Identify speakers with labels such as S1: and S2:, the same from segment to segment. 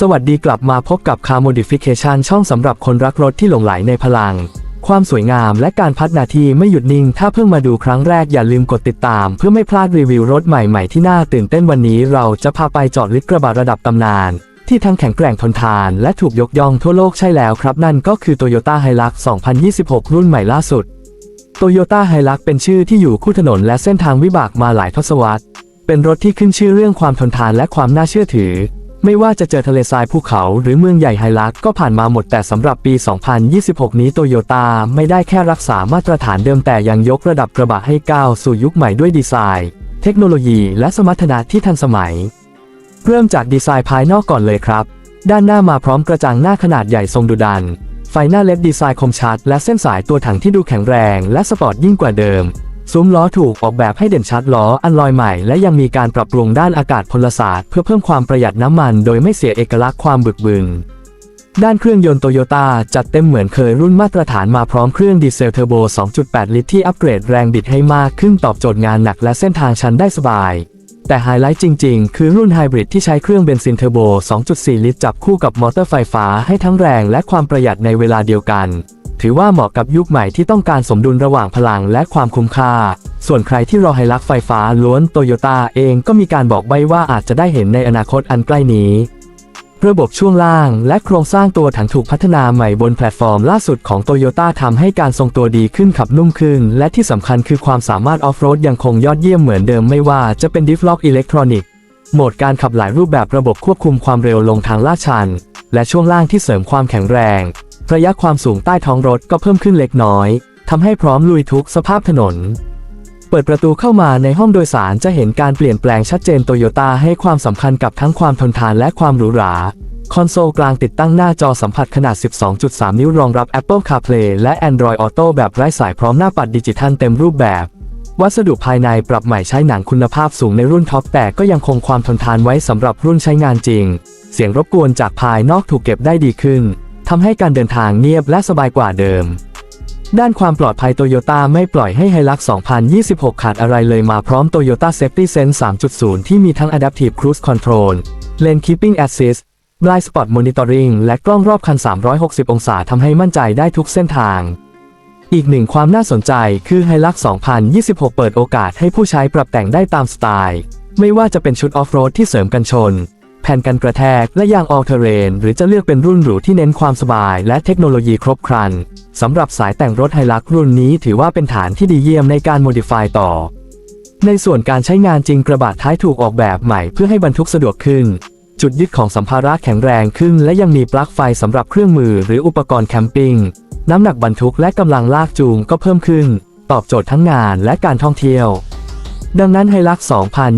S1: สวัสดีกลับมาพบกับ Car Modification ช่องสำหรับคนรักรถที่หลงไหลในพลัง ความสวยงามและการพัฒนาที่ไม่หยุดนิ่ง ถ้าเพิ่งมาดูครั้งแรกอย่าลืมกดติดตาม เพื่อไม่พลาดรีวิวรถใหม่ๆที่น่าตื่นเต้นวันนี้เราจะพาไปจอดลึกกระบะระดับตำนาน ที่ทั้งแข็งแกร่งทนทานและถูกยกย่องทั่วโลกใช่แล้วครับ นั่นก็คือ Toyota Hilux 2026 รุ่นใหม่ล่าสุด Toyota Hilux เป็นชื่อที่อยู่คู่ถนนและเส้นทางวิบากมาหลายทศวรรษ เป็นรถที่ขึ้นชื่อเรื่องความทนทานและความน่าเชื่อถือ ไม่ว่าจะเจอทะเลทรายภูเขาหรือเมืองใหญ่ไฮลักก็ผ่านมาหมดแต่สำหรับปี 2026 นี้โตโยต้าไม่ได้แค่รักษามาตรฐานเดิมแต่ยังยกระดับกระบะให้ก้าวสู่ยุคใหม่ด้วยดีไซน์ เทคโนโลยีและสมรรถนะที่ทันสมัย เริ่มจากดีไซน์ภายนอกก่อนเลยครับ ด้านหน้ามาพร้อมกระจังหน้าขนาดใหญ่ทรงดุดัน ไฟหน้าเล็ดดีไซน์คมชัด และเส้นสายตัวถังที่ดูแข็งแรง และสปอร์ตยิ่งกว่าเดิม ซุ้มล้อถูกออกแบบให้เด่นชัดล้ออันลอยใหม่ และยังมีการปรับปรุงด้านอากาศพลศาสตร์ เพื่อเพิ่มความประหยัดน้ำมัน โดยไม่เสียเอกลักษณ์ความบึกบึนด้านเครื่องยนต์โตโยต้าจัดเต็มเหมือนเคยรุ่นมาตรฐานมาพร้อมเครื่องดีเซลเทอร์โบ 2.8 ลิตรที่อัปเกรดแรงบิดให้มากขึ้นตอบโจทย์งานหนักและเส้นทางชันได้สบาย แต่ไฮไลท์จริงๆ คือรุ่นไฮบริดที่ใช้เครื่องเบนซินเทอร์โบ 2.4 ลิตรจับคู่กับมอเตอร์ไฟฟ้าให้ทั้งแรงและความประหยัดในเวลาเดียวกัน ถือว่าเหมาะกับยุคใหม่ที่ต้องการสมดุลระหว่างพลังและความคุ้มค่า ส่วนใครที่รอไฮลักไฟฟ้าล้วนโตโยต้าเองก็มีการบอกใบ้ว่าอาจจะได้เห็นในอนาคตอันใกล้นี้ ระบบช่วงล่างและโครงสร้างตัวถังถูกพัฒนาใหม่บนแพลตฟอร์มล่าสุดของโตโยต้าทำให้การทรงตัวดีขึ้นขับนุ่มขึ้น และที่สำคัญคือความสามารถออฟโรดยังคงยอดเยี่ยมเหมือนเดิมไม่ว่าจะเป็นดิฟล็อกอิเล็กทรอนิกส์โหมดการขับหลายรูปแบบระบบควบคุมความเร็วลงทางลาดชัน และช่วงล่างที่เสริมความแข็งแรง ระยะความสูงใต้ท้องรถก็เพิ่มขึ้นเล็กน้อยทำให้พร้อมลุยทุกสภาพถนน เปิดประตูเข้ามาในห้องโดยสารจะเห็นการเปลี่ยนแปลงชัดเจนโตโยต้าให้ความสำคัญกับทั้งความทนทานและความหรูหราคอนโซลกลางติดตั้งหน้าจอสัมผัสขนาด 12.3 นิ้วรองรับ Apple CarPlay และ Android Auto แบบไร้สายพร้อมหน้าปัดดิจิทัลเต็มรูปแบบ วัสดุภายในปรับใหม่ใช้หนังคุณภาพสูงในรุ่นท็อปแต่ก็ยังคงความทนทานไว้สำหรับรุ่นใช้งานจริง เสียงรบกวนจากภายนอกถูกเก็บได้ดีขึ้น ทำให้การเดินทางเงียบและสบายกว่าเดิม ด้านความปลอดภัยโตโยต้าไม่ปล่อยให้ไฮลัก2026 ขาดอะไรเลยมาพร้อม Toyota Safety Sense 3.0 ที่มีทั้ง Adaptive Cruise Control Lane Keeping Assist Blind Spot Monitoring และกล้องรอบคัน 360 องศาทำให้มั่นใจได้ทุกเส้นทางอีกหนึ่งความน่าสนใจคือ Hilux 2026 เปิดโอกาสให้ผู้ใช้ปรับแต่งได้ตามสไตล์ ไม่ว่าจะเป็นชุดออฟโรดที่เสริมกันชน ผ่นกันกระแทกและยาง All Terrain หรือจะเลือกเป็นรุ่นหรูที่เน้นความสบายและเทคโนโลยีครบครันสำหรับสายแต่งรถไฮลักรุ่นนี้ถือว่าเป็นฐานที่ดีเยี่ยมในการโมดิฟายต่อ ในส่วนการใช้งานจริงกระบะท้ายถูกออกแบบใหม่เพื่อให้บรรทุกสะดวกขึ้น จุดยึดของสัมภาระแข็งแรงขึ้น และยังมีปลั๊กไฟสำหรับเครื่องมือหรืออุปกรณ์แคมปิ้งน้ำหนักบรรทุกและกำลังลากจูงก็เพิ่มขึ้น ตอบโจทย์ทั้งงานและการท่องเที่ยว ดังนั้นไฮลัก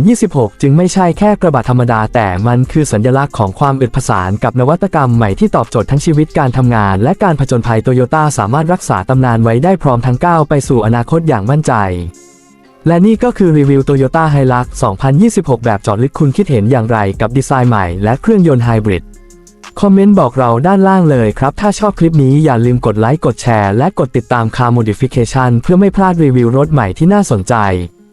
S1: 2026 จึงไม่ใช่แค่กระบะธรรมดา แต่มันคือสัญลักษณ์ของความอึดผสานกับนวัตกรรมใหม่ที่ตอบโจทย์ทั้งชีวิตการทำงาน และการผจญภัยโตโยต้าสามารถรักษาตำนานไว้ได้พร้อมทั้งก้าวไปสู่อนาคตอย่างมั่นใจ และนี่ก็คือรีวิว Toyota Hilux 2026 แบบจอดลึกคุณคิดเห็นอย่างไรกับดีไซน์ใหม่และเครื่องยนต์ไฮบริดคอมเมนต์บอกเราด้านล่างเลยครับ ถ้าชอบคลิปนี้อย่าลืมกดไลค์กดแชร์และกดติดตาม Car Modification เพื่อไม่พลาดรีวิวรถใหม่ที่น่าสนใจ